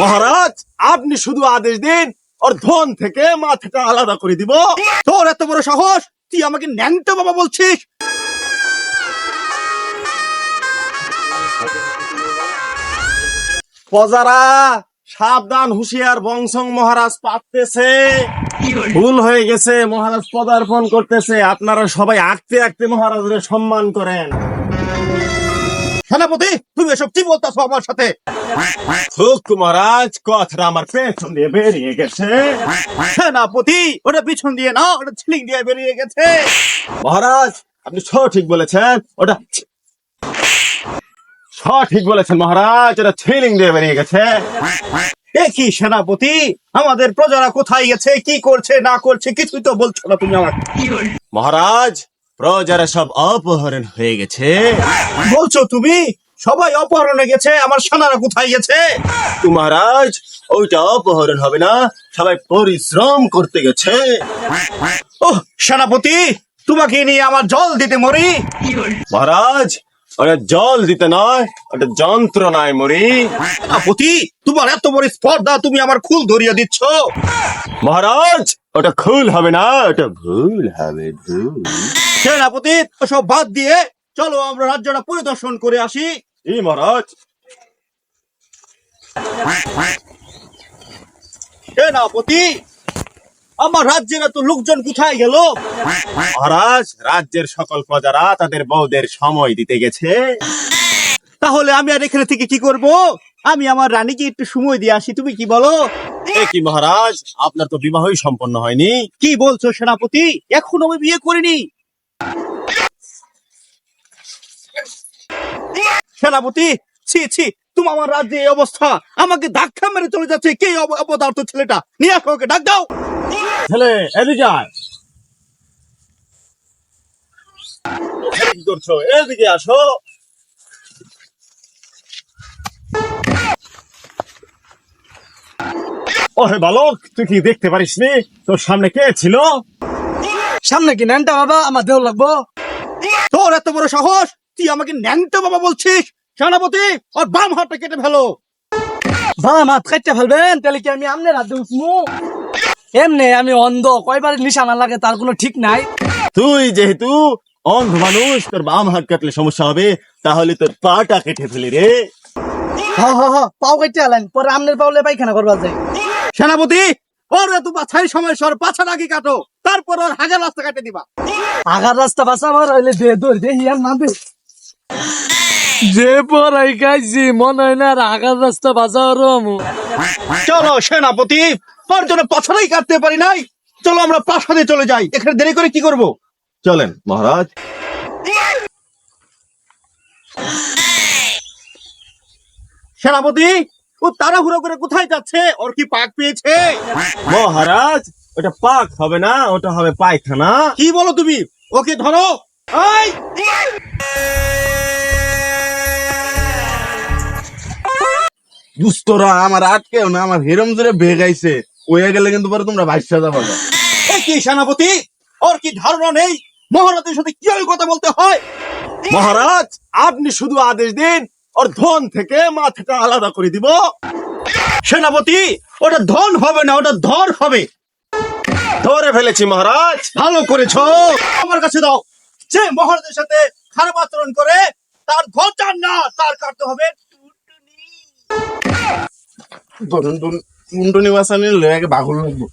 মহারাজ, আপনি শুধু আদেশ দিন, ওর ধন থেকে মাথাটা আলাদা করে দিব। তোর এত বড় সাহস, তুই আমাকে ন্যাংটো বাবা বলছিস। প্রজারা, সাবধান, হুঁশিয়ার, বংশং মহারাজ পাততেছে ভুল হয়ে গেছে, মহারাজ পদার্পণ করতেছে। আপনারা সবাই আঁকতে আঁকতে মহারাজের সম্মান করেন। সেনাপতি, তুমি এসব কি বলতেছো আমার সাথে? মহারাজ কথাটা আমার পেছন দিয়ে বেরিয়ে গেছে। সেনাপতি, ওটা পিছন দিয়ে না, ওটা ছিলিং দিয়ে বেরিয়ে গেছে। মহারাজ, আপনি সঠিক বলেছেন, ওটা সঠিক বলেছেন মহারাজ, ওটা ছিলিং দিয়ে বেরিয়ে গেছে। এ কি সেনাপতি, আমাদের প্রজারা কোথায় গেছে, কি করছে, না করছে, কিছুই তো বলছো না তুমি আমার মহারাজ প্রজারা সব অপহরণ হয়ে গেছে। বলছো তুমি? সবাই অপহরণে গেছে, আমার সোনারা কোথায় গেছে? মহারাজ, ওইটা অপহরণ হবে না, সবাই পরিশ্রম করতে গেছে। ও সেনাপতি, তোমাকে নিয়ে আমার জল দিতে মরি। মহারাজ, ওটা জল দিতে নয়, ওটা যন্ত্রণায় মরি। সেনাপতি, তোমার এত বড় স্পর্ধা তুমি আমার খুল ধরিয়ে দিচ্ছ। মহারাজ, ওটা খুল হবে না, ওটা ভুল হবে, ভুল। সেনাপতি সব বাদ দিয়ে চলো আমরা রাজ্যটা পরিদর্শন করে আসি। এই মহারাজ। সেনাপতি আমার রাজ্যের এত লোকজন কোথায় গেল? মহারাজ রাজ্যের সকল প্রজারা তাদের বউদের সময় দিতে গেছে। তাহলে আমি আর এখানে থেকে কি করব? আমি আমার রানীকে একটু সময় দিয়ে আসি তুমি কি বলো? কি মহারাজ? আপনার তো বিবাহই সম্পন্ন হয়নি। কি বলছো সেনাপতি? এখন আমি বিয়ে করিনি। সেনাপতি ছি ছি তুমি আমার রাজ্যে এই অবস্থা। আমাকে ধাক্কা মেরে চলে যাচ্ছে। কে অপদার্থ ছেলেটা? নিয়ে আসো ওকে ডাক দাও। ছেলে এদিকে করছ? এদিকে আসো। ওহে বালক তুই কি দেখতে পারিস নি তোর সামনে কে ছিল? সামনে কি ন্যানটা বাবা? আমার দেহ লাগবো। তোর এত বড় সাহস? তুই আমাকে ন্যাংটো বাবা বলছিস? সেনাপতি, ওর বাম হাতটা কেটে ফেলো। বাবা মাত কাটতে ফেলবেন, তাহলে কি আমি আমনে রাতে উঠমু? এমনি আমি অন্ধ কয়বার নিশানা লাগে, তার কোনো ঠিক নাই। তুই যেহেতু অন্ধ মানুষ, তোর বাম হাত কাটলে সমস্যা হবে, তাহলে তোর পাটা কেটে ফেলি রে। হ হ হ, পাও কাটতে আলেন, পরে আমনের পাওলে পায়খানা করবার যাই। সেনাপতি, ওর এত বাছাই সময় সর, পাছা নাকি কাটো। তারপর ওর হাজার রাস্তা কাটে দিবা। রাস্তা বাঁচাবার হইলে দে দৌড় দে হিয়ার না দে। যে পড়াই খাইছি মনে হয় না আর রাস্তা আমু। চলো সেনাপতি ওর জন্য কাটতে পারি নাই। চলো আমরা প্রাসাদে চলে যাই। এখানে দেরি করে কি করব? চলেন মহারাজ। সেনাপতি ও তাড়াহুড়ো করে কোথায় যাচ্ছে? ওর কি পাক পেয়েছে? মহারাজ ওটা পাক হবে না, ওটা হবে পায়খানা। কি বলো তুমি? ওকে ধরো। দুস্তরা আমার আটকেও না, আমার হেরম জোরে ভেগাইছে ওয়ে গেলে কিন্তু পরে তোমরা ভাইসা যাব। কি সেনাপতি? ওর কি ধারণা নেই? মহারাজের সাথে কীভাবে কথা বলতে হয়? মহারাজ, আপনি শুধু আদেশ দিন, ওর ধন থেকে মাথাটা আলাদা করে দিব। সেনাপতি, ওটা ধন হবে না, ওটা ধর হবে। ধরে ফেলেছি মহারাজ। ভালো করেছ। আমার কাছে দাও। যে মহারাজের সাথে খারাপ আচরণ করে তার ঘর চান না তার কাটতে হবে টুনটুনি। টুনটুনি বাসানি লয়ে বাঘুল লাগবো।